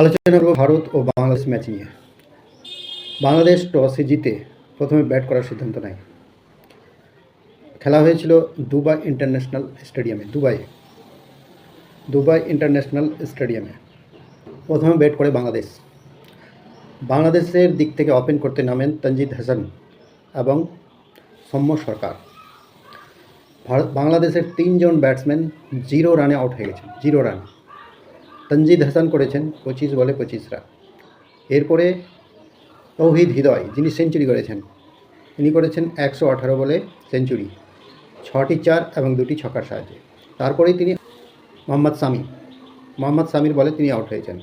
আলোচনা করব ভারত ও বাংলাদেশ ম্যাচ নিয়ে। বাংলাদেশ টসে জিতে প্রথমে ব্যাট করার সিদ্ধান্ত নেয়। খেলা হয়েছিল দুবাই ইন্টারন্যাশনাল স্টেডিয়ামে দুবাই দুবাই ইন্টারন্যাশনাল স্টেডিয়ামে। প্রথমে ব্যাট করে বাংলাদেশ। বাংলাদেশের দিক থেকে ওপেন করতে নামেন তঞ্জিদ হাসান এবং সৌম্য সরকার। ভারত বাংলাদেশের তিনজন ব্যাটসম্যান জিরো রানে আউট হয়ে গেছেন, জিরো রান। তঞ্জিদ হাসান করেছেন পঁচিশ বলে পঁচিশ রান এরপরে তৌহিদ হৃদয়, যিনি সেঞ্চুরি করেছেন, তিনি করেছেন একশো আঠারো বলে সেঞ্চুরি, ছটি চার এবং দুটি ছকার সাহায্যে। তারপরেই তিনি মোহাম্মদ সামি, মোহাম্মদ সামির বলে তিনি আউট হয়েছেন।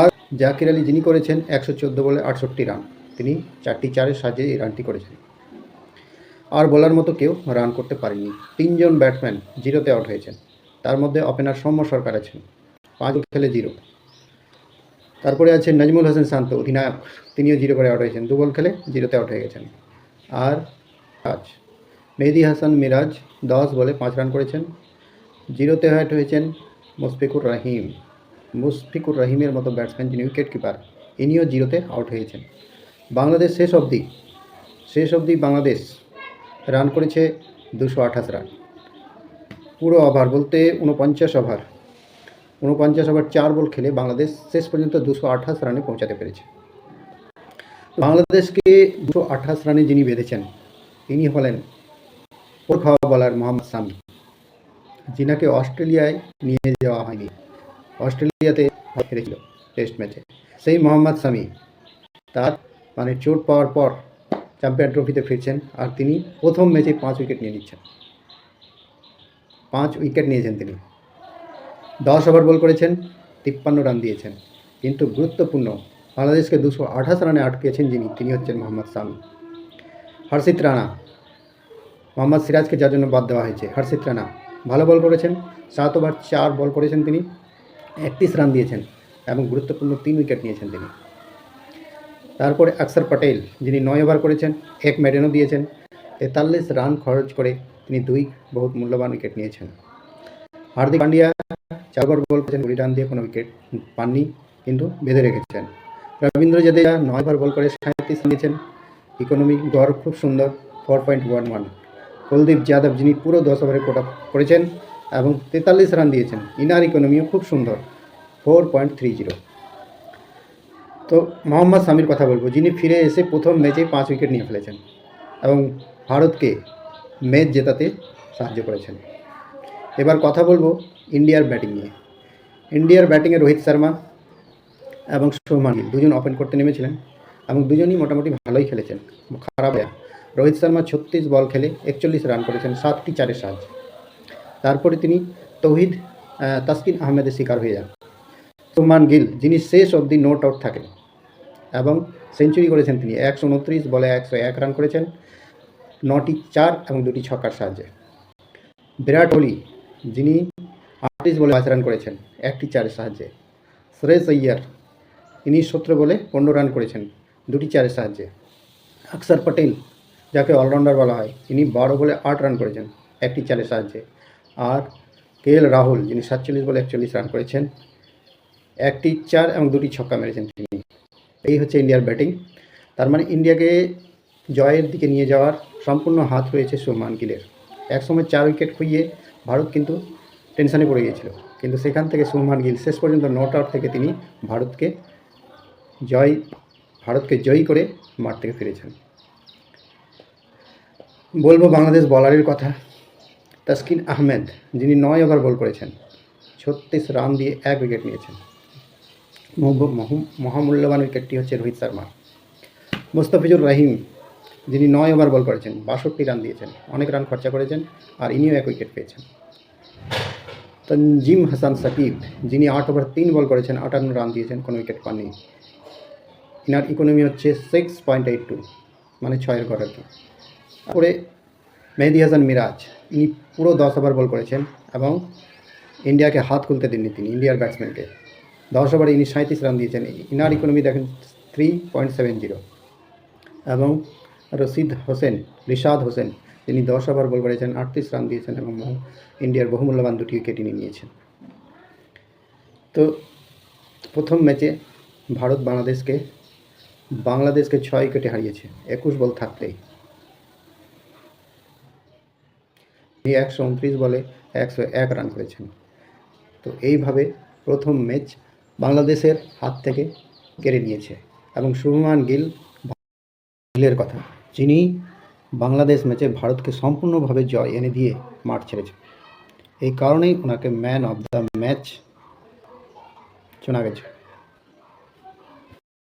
আর জাকির আলী, যিনি করেছেন একশো চোদ্দ বলে আটষট্টি রান, তিনি চারটি চারের সাহায্যে এই রানটি করেছেন। আর বলার মতো কেউ রান করতে পারেনি তিনজন ব্যাটসম্যান জিরোতে আউট হয়েছেন। তার মধ্যে ওপেনার সৌম্য সরকার আছেন। পাঁচ খেলে জিরো। তারপরে আছেন নাজমুল হোসেন শান্ত, অধিনায়ক। তিনিও জিরো করে আউট হয়েছেন। দু বল খেলে জিরোতে আউট হয়ে গেছেন। আর আজ মেহেদি হাসান মিরাজ দশ বলে পাঁচ রান করেছেন। জিরোতে আউট হয়েছেন মুশফিকুর রহিম। মুশফিকুর রহিমের মতো ব্যাটসম্যান যিনি উইকেট কিপার ইনিও জিরোতে আউট হয়েছেন। বাংলাদেশ শেষ অবধি শেষ অবধি বাংলাদেশ রান করেছে দুশো আঠাশ রান পুরো ওভার বলতে উনপঞ্চাশ ওভার। উনপঞ্চাশ ওভার চার বল খেলে বাংলাদেশ শেষ পর্যন্ত দুশো আঠাশ রানে পৌঁছাতে পেরেছে। বাংলাদেশকে দুশো আঠাশ রানে যিনি বেঁধেছেন, তিনি হলেন খাওয়া বলার মোহাম্মদ সামি যিনাকে অস্ট্রেলিয়ায় নিয়ে যাওয়া হয়নি, অস্ট্রেলিয়াতে হেরেছিল টেস্ট ম্যাচে। সেই মোহাম্মদ সামি তার মানে চোট পাওয়ার পর চ্যাম্পিয়ন ট্রফিতে ফিরছেন আর তিনি প্রথম ম্যাচে পাঁচ উইকেট নিয়ে নিচ্ছেন। পাঁচ উইকেট নিয়েছেন তিনি। দশ ওভার বল করেছেন, তিপ্পান্ন রান দিয়েছেন। কিন্তু গুরুত্বপূর্ণ, বাংলাদেশকে দুশো আঠাশ রানে আটকেছেন যিনি, তিনি হচ্ছেন মোহাম্মদ সামি। হর্ষিত রানা, মোহাম্মদ সিরাজকে যার জন্য বাদ দেওয়া হয়েছে। হর্ষিত রানা, ভালো বল করেছেন, সাত ওভার চার বল করেছেন তিনি, একত্রিশ রান দিয়েছেন এবং গুরুত্বপূর্ণ তিন উইকেট নিয়েছেন তিনি। তারপরে আকসর পটেল, যিনি নয় ওভার করেছেন, এক মেডেনও দিয়েছেন, তেতাল্লিশ রান খরচ করে তিনি দুই বহুত মূল্যবান উইকেট নিয়েছেন। হার্দিক পান্ডিয়া চার ওভার বল করেছেন কুড়ি রান দিয়ে কোনো উইকেট পাননি, কিন্তু বেঁধে রেখেছেন। রবীন্দ্র জাদেজা নয় ওভার বল করে সাঁত্রিশ নিয়েছেন ইকোনমি গড় খুব সুন্দর four point one one Kuldeep Yadav, যিনি পুরো দশ ওভারে কোট আপ করেছেন এবং তেতাল্লিশ রান দিয়েছেন, ইনার ইকোনমিও খুব সুন্দর ফোর পয়েন্ট থ্রি জিরো তো মোহাম্মদ সামির কথা বলব, যিনি ফিরে এসে প্রথম ম্যাচে পাঁচ উইকেট নিয়ে ফেলেছেন এবং ভারতকে ম্যাচ জেতাতে সাহায্য করেছেন। এবার কথা বলব ইন্ডিয়ার ব্যাটিং নিয়ে। ইন্ডিয়ার ব্যাটিংয়ে রোহিত শর্মা এবং সৌমান গিল দুজন ওপেন করতে নেমেছিলেন এবং দুজনই মোটামুটি ভালোই খেলেছেন। খারাপ। রোহিত শর্মা ছত্রিশ বল খেলে একচল্লিশ রান করেছেন, সাতটি চারের সাহায্যে তারপরে তিনি তৌহিদ তাসকিন আহমেদের শিকার হয়ে যান। সুমান গিল, যিনি শেষ অবধি নোট আউট থাকেন এবং সেঞ্চুরি করেছেন তিনি। একশো উনত্রিশ বলে একশো এক রান করেছেন। নটি চার এবং দুটি ছক্কার সাহায্যে। বিরাট কোহলি, যিনি আটত্রিশ বলে পাঁচ রান করেছেন, একটি চারের সাহায্যে। শ্রেয়স আইয়ার ইনি সতেরো বলে পনেরো রান করেছেন, দুটি চারের সাহায্যে। অক্ষর পটেল, যাকে অলরাউন্ডার বলা হয়, তিনি বারো বলে আট রান করেছেন, একটি চারের সাহায্যে। আর কে এল রাহুল, যিনি সাতচল্লিশ বলে একচল্লিশ রান করেছেন, একটি চার এবং দুটি ছক্কা মেরেছেন তিনি। এই হচ্ছে ইন্ডিয়ার ব্যাটিং। তার মানে ইন্ডিয়াকে জয়ের দিকে নিয়ে যাওয়ার সম্পূর্ণ হাত রয়েছে সুমান গিলের। একসময় চার উইকেট খুইয়ে ভারত কিন্তু টেনশনে পড়ে গিয়েছিল। কিন্তু সেখান থেকে সুমান গিল শেষ পর্যন্ত নট আউট থেকে তিনি ভারতকে জয়, ভারতকে জয়ী করে মাঠ থেকে ফিরেছেন। বলব বাংলাদেশ বলারের কথা। তাসকিন আহমেদ, যিনি নয় ওভার বল করেছেন, ছত্রিশ রান দিয়ে এক উইকেট নিয়েছেন। মহ- মহ- মহামূল্যবান উইকেটটি হচ্ছে রোহিত শর্মা। মুস্তাফিজুর রহিম যিনি নয় ওভার বল করেছেন, বাষট্টি রান দিয়েছেন, অনেক রান খরচা করেছেন আর ইনিও এক উইকেট পেয়েছেন। তঞ্জিম হাসান সাকিব, যিনি আট ওভার তিন বল করেছেন, আটান্ন রান দিয়েছেন, কোনো উইকেট পাননি। ইনার ইকোনমি হচ্ছে সিক্স পয়েন্ট এইট টু মানে ছয়ের ঘর আর কি। তারপরে মেহেদি হাসান মিরাজ, ইনি পুরো দশ ওভার বল করেছেন এবং ইন্ডিয়াকে হাত খুলতে দেননি তিনি, ইন্ডিয়ার ব্যাটসম্যানকে। দশ ওভারে ইনি সাঁত্রিশ রান দিয়েছেন, ইনার ইকোনমি দেখেন থ্রি পয়েন্ট সেভেন জিরো এবং রশিদ হোসেন রিশাদ হোসেন, তিনি দশ ওভার বল করেছেন, আটত্রিশ রান দিয়েছেন এবং ইন্ডিয়ার বহুমূল্যবান দুটি উইকেট ইনি নিয়েছেন। তো প্রথম ম্যাচে ভারত বাংলাদেশকে বাংলাদেশকে ছয় উইকেটে হারিয়েছে, একুশ বল থাকতেই। একশো উনত্রিশ বলে একশো এক রান করেছেন। তো এইভাবে প্রথম ম্যাচ বাংলাদেশের হাত থেকে কেড়ে নিয়েছে এবং শুভমান গিল গিলের কথা। যিনি বাংলাদেশ ম্যাচে ভারতকে সম্পূর্ণভাবে জয় এনে দিয়ে মাঠ ছেড়েছে এই কারণেই ওনাকে ম্যান অফ দ্য ম্যাচ শোনা গেছে।